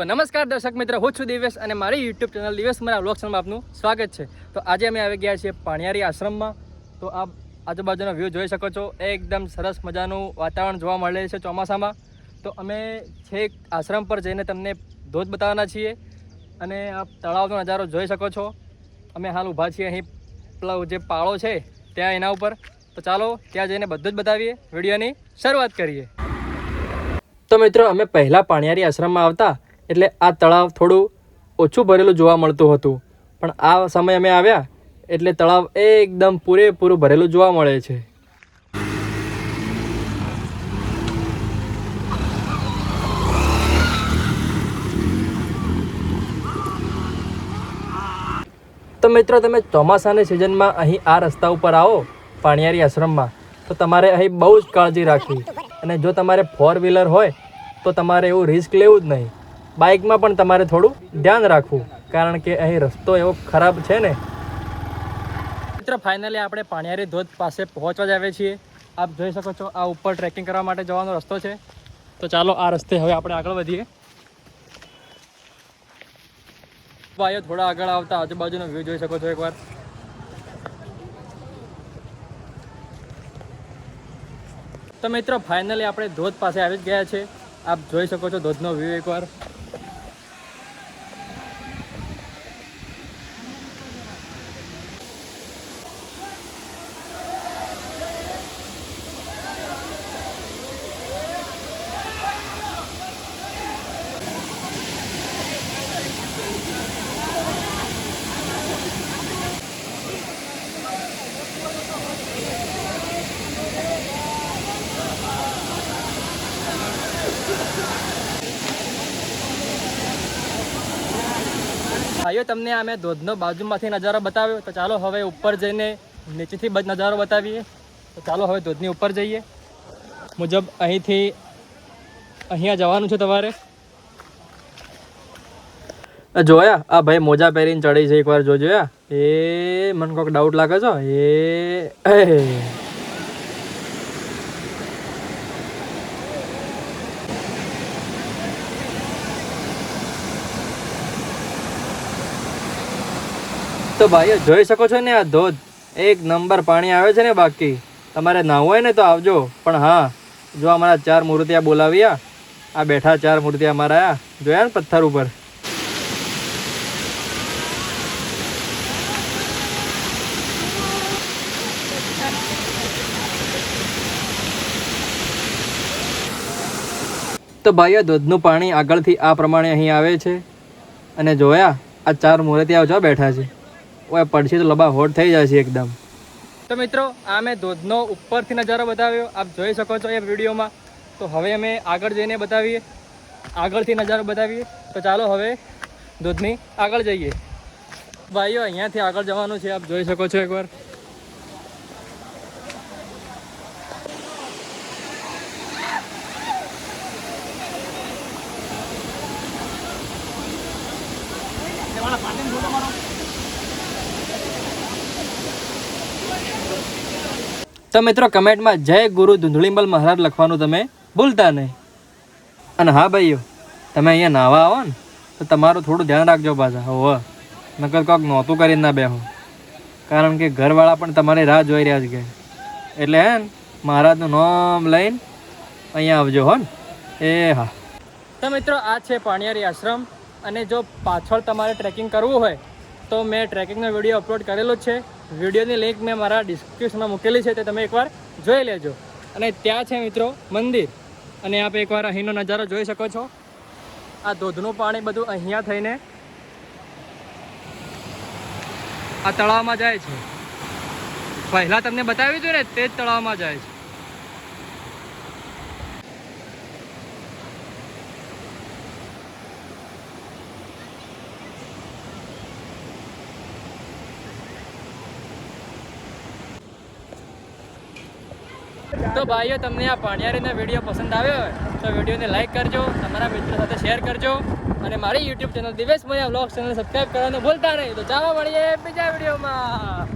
તો નમસ્કાર દર્શક મિત્ર, હું છું દિવેશ અને મારી યુટ્યુબ ચેનલ દિવેશ મારા વ્લોગ આપનું સ્વાગત છે. તો આજે અમે આવી ગયા છીએ પાણિયારી આશ્રમમાં. તો આપ આજુબાજુનો વ્યૂ જોઈ શકો છો. એકદમ સરસ મજાનું વાતાવરણ જોવા મળે છે ચોમાસામાં. તો અમે છેક આશ્રમ પર જઈને તમને ધોધ બતાવવાના છીએ અને આપ તળાવનો નજારો જોઈ શકો છો. અમે હાલ ઊભા છીએ અહીં પેલો જે પાળો છે, ત્યાં એના ઉપર. તો ચાલો ત્યાં જઈને બધું જ બતાવીએ, વિડીયોની શરૂઆત કરીએ. તો મિત્રો, અમે પહેલાં પાણિયારી આશ્રમમાં આવતા એટલે આ તળાવ થોડું ઓછું ભરેલું જોવા મળતું હતું. પણ આ સમય અમે આવ્યા, એટલે તળાવ એકદમ પૂરેપૂરું ભરેલું જોવા મળે છે. તો મિત્રો, તમે ચોમાસાની સિઝનમાં અહીં આ રસ્તા ઉપર આવો, પાણિયારી આશ્રમમાં. તો તમારે અહીં બહુ જ કાળજી રાખવી. અને જો તમારે ફોર વ્હીલર હોય, તો તમારે એવું રિસ્ક લેવું જ નહીં. બાઇકમાં પણ તમારે થોડું ધ્યાન રાખવું, કારણ કે અહીં રસ્તો એવો ખરાબ છે ને. મિત્રો ફાઇનલી આપણે પાણિયારી ધોધ પાસે પહોંચવા જ આવ્યા છીએ. આપ જોઈ શકો છો, આ ઉપર ટ્રેકિંગ કરવા માટે જવાનો રસ્તો છે. તો ચાલો, આ રસ્તે હવે આપણે આગળ વધીએ. ભાઈઓ થોડા આગળ આવતા આજુબાજુનો વ્યૂ જોઈ શકો છો એકવાર. તો મિત્રો ફાઇનલી આપણે ધોધ પાસે આવી જ ગયા છે આપ જોઈ શકો છો ધોધનો વ્યૂ એકવાર. ભાઈઓ, તમને અમે ધોધનો બાજુમાંથી નજારો બતાવ્યો. તો ચાલો હવે ઉપર જઈને નીચેથી બધ નજારો બતાવીએ. તો ચાલો હવે ધોધની ઉપર જઈએ. મુજબ અહીંથી અહીંયા જવાનું છે તમારે. જોયા? આ ભાઈ મોજા પહેરીને ચડી છે એકવાર, જો જોયા? એ મને કોઈક ડાઉટ લાગે છે? એ. તો ભાઈઓ, જોઈ શકો છો ને આ ધોધ? એક નંબર પાણી આવે છે ને બાકી. તમારે નાહવું હોય ને તો આવજો. પણ હા, જો અમારા ચાર મૂર્તિયા બોલાવ્યા, આ બેઠા ચાર મૂર્તિયા અમારા જોયા ને પથ્થર ઉપર? તો ભાઈઓ, ધોધનું પાણી આગળથી આ પ્રમાણે અહીં આવે છે. અને જોયા, આ ચાર મૂર્તિયાઓ જો બેઠા છે. ઓય પડશે તો લબા હોટ થઈ જશે એકદમ. તો મિત્રો, આ મેં ધોધનો ઉપરથી નજારો બતાવ્યો. આપ જોઈ શકો છો એ વિડીયોમાં. તો હવે અમે આગળ જઈને બતાવીએ. આગળથી નજારો બતાવીએ. તો ચાલો હવે ધોધની આગળ જઈએ. ભાઈઓ, અહીંયાથી આગળ જવાનું છે. આપ જોઈ શકો છો એકવાર. તો મિત્રો કમેન્ટમાં જય ગુરુ ધૂંધળીમલ મહારાજ લખવાનું તમે ભૂલતા નહીં. અને હા ભાઈઓ, તમે અહીંયા નાવા આવો ને, તો તમારું થોડું ધ્યાન રાખજો પાછા. હોવ, નકર કોક નહોતું કરીને ના બેહો. કારણ કે ઘરવાળા પણ તમારી રાહ જોઈ રહ્યા છે કે. એટલે હે ને, મહારાજનું નામ લઈને અહીંયા આવજો હો ને. એ હા. તો મિત્રો, આ છે પાણિયારી આશ્રમ. અને જો પાછળ તમારે ટ્રેકિંગ કરવું હોય, તો મેં ટ્રેકિંગનો વીડિયો અપલોડ કરેલો છે. વિડીયોની લિંક મેં મારા ડિસ્ક્રિપ્શનમાં મૂકેલી છે, તે તમે એકવાર જોઈ લેજો. અને ત્યાં છે મિત્રો મંદિર. અને આપ એકવાર અહીંનો નજારો જોઈ શકો છો. આ ધોધનું પાણી બધું અહીંયા થઈને આ તળાવમાં જાય છે. પહેલાં તમને બતાવ્યું હતું ને, તે જ તળાવમાં જાય છે. તો ભાઈઓ, તમને આ પાણિયારીનો વીડિયો પસંદ આવ્યો હોય, તો વિડીયોને લાઈક કરજો, તમારા મિત્રો સાથે શેર કરજો, અને મારી YouTube channel Divesh Moya vlog channel subscribe કરવાનું ભૂલતા નહીં. તો ચાલો મળીએ બીજા વિડીયોમાં.